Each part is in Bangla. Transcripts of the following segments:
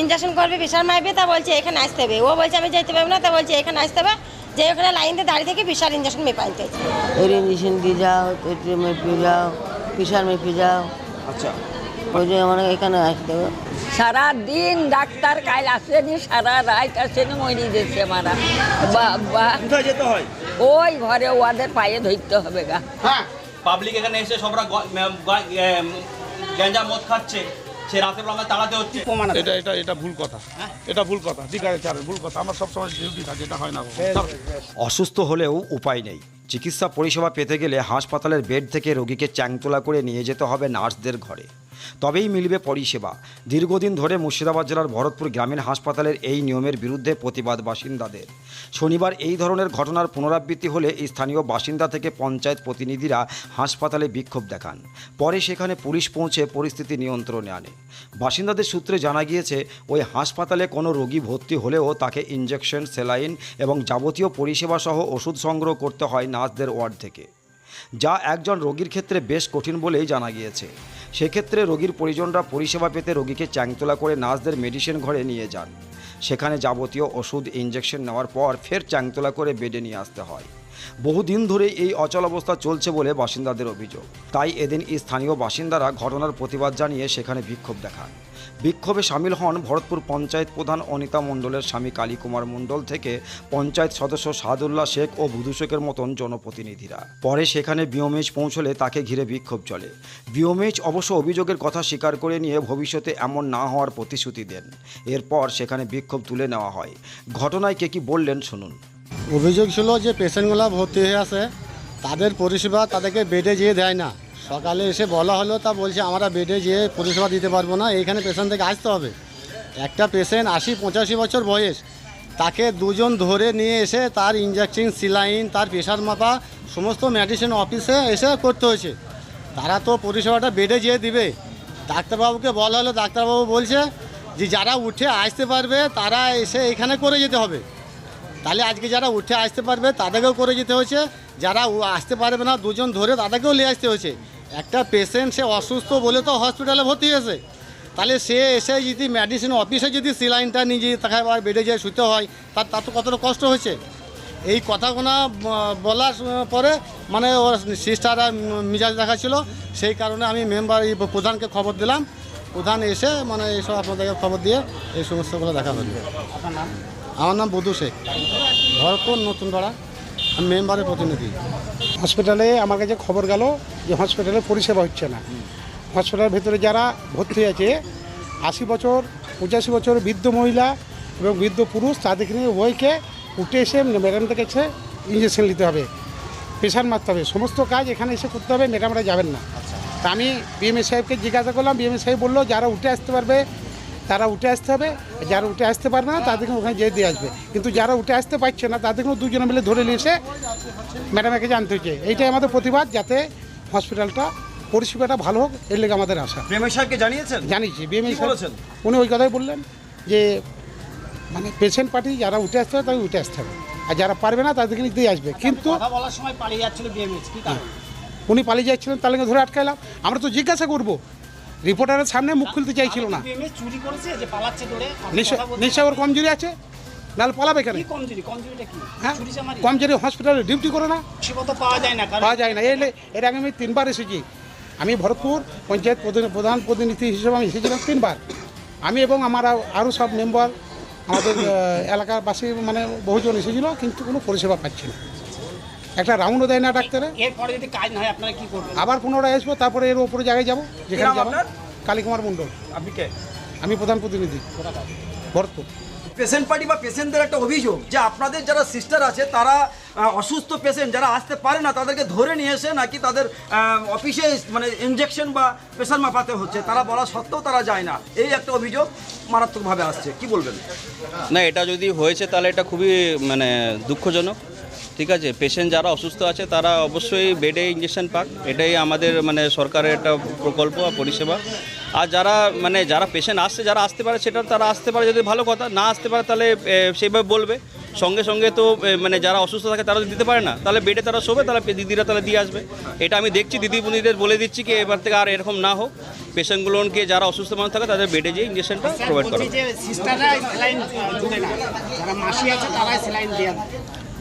ইঞ্জেকশন করবে বিশাল মাইবে তা বলছে এখানে আসতে হবে। ও বলছে আমি যেতে পারব না। তা বলছে এখানে আসতে হবে। যে ওখানে লাইনতে দাঁড়িয়ে থেকে বিশাল ইঞ্জেকশন মেপে আনতে ওর ইঞ্জেকশন দিয়ে যাও পেটে মেপে যাও বিশাল মেপে যাও। আচ্ছা। ওই যে আমার এখানে আসতে হবে। সারা দিন ডাক্তার কাল আসেনি সারা রাত আসেনি মরি যেছে মারা। আচ্ছা। কোথায় যেতে হয়? ওই ঘরে ওদের পায়ে ধরতে হবে গা। হ্যাঁ। পাবলিক এখানে এসে সবরা গঞ্জা মদ খাচ্ছে। সে রাতের বেলা আমায় তাড়াতে হচ্ছে। এটা এটা এটা ভুল কথা। এটা ভুল কথা। ঠিক আছে চারের ভুল কথা। আমার সবসময় ডিউটি থাকে এটা হয় না অসুস্থ হলেও উপায় নেই। চিকিৎসা পরিষেবা পেতে গেলে হাসপাতালের বেড থেকে রোগীকে চ্যাংতোলা করে নিয়ে যেতে হবে নার্সদের ঘরে। তবেই মিলবে পরিষেবা। দীর্ঘদিন ধরে মুর্শিদাবাদ জেলার ভরতপুর গ্রামীণ হাসপাতালের এই নিয়মের বিরুদ্ধে প্রতিবাদ বাসিন্দাদের। শনিবার এই ধরনের ঘটনার পুনরাবৃত্তি হলে স্থানীয় বাসিন্দা থেকে পঞ্চায়েত প্রতিনিধিরা হাসপাতালে বিক্ষোভ দেখান। পরে সেখানে পুলিশ পৌঁছে পরিস্থিতি নিয়ন্ত্রণে আনে। বাসিন্দাদের সূত্রে জানা গিয়েছে, ওই হাসপাতালে কোনো রোগী ভর্তি হলেও তাকে ইঞ্জেকশন সেলাইন এবং যাবতীয় পরিষেবা সহ ওষুধ সংগ্রহ করতে হয় নার্সদের ওয়ার্ড থেকে। যা একজন রোগীর ক্ষেত্রে বেশ কঠিন বলেই জানা গিয়েছে। সেক্ষেত্রে রোগীর পরিজনরা পরিষেবা পেতে রোগীকে চ্যাংতোলা করে নার্সদের মেডিসিন ঘরে নিয়ে যান। সেখানে যাবতীয় ওষুধ ইঞ্জেকশন নেওয়ার পর ফের চ্যাংতোলা করে বেডে নিয়ে আসতে হয়। বহুদিন ধরে এই অচল অবস্থা চলছে বলে বাসিন্দাদের অভিযোগ। তাই এদিন স্থানীয় বাসিন্দারা ঘটনার প্রতিবাদ জানিয়ে সেখানে বিক্ষোভ দেখান। বিক্ষোভে সামিল হন ভরতপুর পঞ্চায়েত প্রধান অনিতা মণ্ডলের স্বামী কালীকুমার মণ্ডল থেকে পঞ্চায়েত সদস্য সাদুল্লাহ শেখ ও বুধু শেখের মতন জনপ্রতিনিধিরা। পরে সেখানে বিওমেজ পৌঁছলে তাকে ঘিরে বিক্ষোভ চলে। বিওমেজ অবশ্য অভিযোগের কথা স্বীকার করে নিয়ে ভবিষ্যতে এমন না হওয়ার প্রতিশ্রুতি দেন। এরপর সেখানে বিক্ষোভ তুলে নেওয়া হয়। ঘটনায় কে কি বললেন শুনুন। অভিযোগ ছিল যে পেশেন্টগুলো ভর্তি হয়ে আছে। তাদের পরিষেবা তাদেরকে বেডে যেয়ে দেয় না। সকালে এসে বলা হলো, তা বলছে আমরা বেডে যেয়ে পরিষেবা দিতে পারব না, এইখানে পেশেন্ট থেকে আসতে হবে। একটা পেশেন্ট আশি পঁচাশি বছর বয়স, তাকে দুজন ধরে নিয়ে এসে তার ইঞ্জেকশন সিলাইন তার প্রেশার মাপা, সমস্ত মেডিসিন অফিসে এসে করতে হয়েছে। তারা তো পরিষেবাটা বেডে যেয়ে দিবে। ডাক্তারবাবুকে বলা হলো, ডাক্তারবাবু বলছে যে যারা উঠে আসতে পারবে, তারা এসে এখানে করে যেতে হবে। তাহলে আজকে যারা উঠে আসতে পারবে, তাদেরকেও করে যেতে হয়েছে। যারা আসতে পারবে না, দুজন ধরে তাদেরকেও নিয়ে আসতে হয়েছে। একটা পেশেন্ট সে অসুস্থ বলে তো হসপিটালে ভর্তি হয়েছে। তাহলে সে এসে যদি মেডিসিন অফিসে যদি সিলাইনটা নিজে তাকে আবার বেডে যায় শুতে হয়, তার তার তো কতটা কষ্ট হয়েছে? এই কথাগুলো বলার পরে মানে ওর সিস্টার মিজাজ দেখাচ্ছিল। সেই কারণে আমি মেম্বার প্রধানকে খবর দিলাম। প্রধান এসে মানে এইসব আপনাদেরকে খবর দিয়ে এই সমস্যাগুলো দেখা হলো আমার নাম বধু শেখ। ভরতপুর নতুন পাড়া। আমি মেম্বারের প্রতিনিধি। হসপিটালে আমার কাছে খবর গেল যে হসপিটালে পরিষেবা হচ্ছে না। হসপিটালের ভেতরে যারা ভর্তি আছে আশি বছর পঁচাশি বছর বৃদ্ধ মহিলা এবং বৃদ্ধ পুরুষ তাদেরকে নিয়ে উভয়কে উঠে এসে ম্যাডাম কাছে ইঞ্জেকশন নিতে হবে। প্রেশার মারতে হবে। সমস্ত কাজ এখানে এসে করতে হবে ম্যাডামরা যাবেন না। তা আমি বিএমএ সাহেবকে জিজ্ঞাসা করলাম। বিএমএ সাহেব বলল যারা উঠে আসতে পারবে তারা উঠে আসতে হবে। যারা উঠে আসতে পারবে না তাদেরকে ওখানে যেয়ে দিয়ে আসবে। কিন্তু যারা উঠে আসতে পারছে না তাদেরকেও দুজনে মিলে ধরে নিয়ে এসে ম্যাডামকে জানতে হচ্ছে এইটাই আমাদের প্রতিবাদ যাতে হসপিটালটা পরিষেবাটা ভালো হোক এর লেগে আমাদের আশা। প্রেমের সাহেবকে জানিয়েছেন? জানিয়েছি। বিএমএ বলেছেন? উনি ওই কথাই বললেন যে মানে পেশেন্ট পার্টি যারা উঠে আসতে হবে তাদের উঠে আসতে হবে। আর যারা পারবে না তাদেরকে নিয়ে দিয়ে আসবে। কিন্তু বলার সময় পালিয়ে যাচ্ছিল বিএমএস কি উনি পালিয়ে যাচ্ছিলেন তাহলে ধরে আটকাইলাম। আমরা তো জিজ্ঞাসা করব রিপোর্টারের সামনে মুখ খুলতে চাইছিল না। চুরি করেছে যে পালাচ্ছে ধরে নিশ্চয় ওর কমজোরি আছে নাহলে পালাবে কেন? হ্যাঁ? কমজোরি হসপিটালে ডিউটি করে না। পাওয়া যায় না পাওয়া যায় না। এলে এর আগে আমি তিনবার এসেছি। আমি ভরতপুর পঞ্চায়েত প্রধান- প্রতিনিধি হিসেবে আমি এসেছিলাম তিনবার। আমি এবং আমার আরও- সব মেম্বার আমাদের এলাকাবাসী মানে বহুজন এসেছিল কিন্তু কোনো পরিষেবা পাচ্ছি না। একটা রাউন্ডও দেয় না ডাক্তারে। এরপরে যদি কাজ না হয় আপনারা কি করবেন? আবার পুনরায় আসব তারপরে এর ওপরে জায়গায় যাব যেখানে যাব। আপনার? কালীকুমার মণ্ডল। আপনি কে? আমি প্রধান প্রতিনিধি। ভরতপুর। পেশেন্ট পার্টি বা পেশেন্টদের একটা অভিযোগ যে আপনাদের যারা সিস্টার আছে তারা অসুস্থ পেশেন্ট যারা আসতে পারে না তাদেরকে ধরে নিয়ে এসে নাকি তাদের অফিসে মানে ইনজেকশন বা প্রেশার মাপাতে হচ্ছে। তারা বলা সত্ত্বেও তারা যায় না। এই একটা অভিযোগ মারাত্মকভাবে আসছে। কি বলবেন? না এটা যদি হয়েছে তাহলে এটা খুবই মানে দুঃখজনক। ঠিক আছে পেশেন্ট যারা অসুস্থ আছে তারা অবশ্যই বেডে ইঞ্জেকশন পাক। এটাই আমাদের মানে সরকারের একটা প্রকল্প বা পরিষেবা। আর যারা মানে যারা পেশেন্ট আসছে যারা আসতে পারে সেটা তারা আসতে পারে যদি ভালো কথা না আসতে পারে তাহলে সেইভাবে বলবে। সঙ্গে সঙ্গে তো মানে যারা অসুস্থ থাকে তারা দিতে পারে না তাহলে বেডে তারা শোবে তাহলে দিদিরা তাহলে দিয়ে আসবে। এটা আমি দেখছি দিদি বোনিদের বলে দিচ্ছি কি এবার থেকে আর এরকম না হোক। পেশেন্টগুলোকে যারা অসুস্থ মানুষ থাকে তাদের বেডে যেয়ে ইঞ্জেকশনটা প্রোভাইড করা।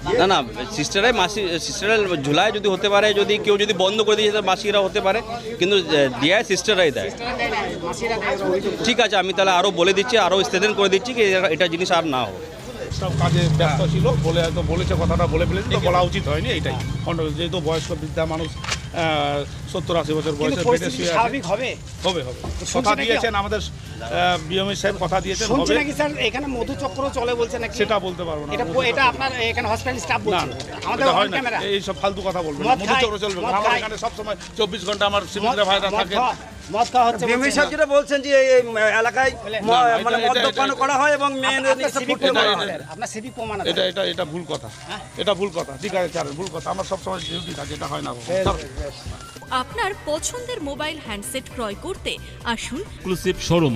সিস্টাররা না না সিস্টারাই মাসি সিস্টারাই ঝুলায় যদি হতে পারে যদি কেউ যদি বন্ধ করে দিয়েছে মাসিরা হতে পারে কিন্তু দেয় সিস্টারাই দেয়। ঠিক আছে আমি তাহলে আরও বলে দিচ্ছি আরও স্টেদেন করে দিচ্ছি কি এটা- জিনিস আর না হোক। সব কাজে ব্যস্ত ছিল বলে হয়তো বলেছে কথাটা বলে ফেলেছে তো বলা উচিত হয়নি এটাই যেহেতু বয়স্ক বৃদ্ধা মানুষ সত্তর আশি বছর বয়সে বেডে শুয়ে হবে। হবে হবে। কথা দিয়েছেন আমাদের বিএমএ সাহেব কথা দিয়েছেন শুনছি নাকি স্যার? এখানে মধুচক্র চলে বলছে নাকি? সেটা বলতে পারব না। এটা এটা আপনার এখানে হসপিটাল স্টাফ বলছে। আমাদের হয় না। এই সব ফালতু কথা বলবেন মধু চক্র চলবে না। আমার। এখানে সবসময় চব্বিশ ঘণ্টা আমার সিভিলরা ভাইরা থাকে। মদ খাওয়া হচ্ছে বিএমই সাহেব যেটা বলছেন যে এই এলাকায় মানে মদ্যপান করা হয় এবং আপনার প্রমাণ হয়। এটা এটা এটা ভুল কথা। এটা ভুল কথা। ঠিক আছে স্যার ভুল কথা। আমার সবসময় ডিউটি থাকে এটা হয় না স্যার আপনার পছন্দের মোবাইল হ্যান্ডসেট ক্রয় করতে আসুন এক্সক্লুসিভ শোরুম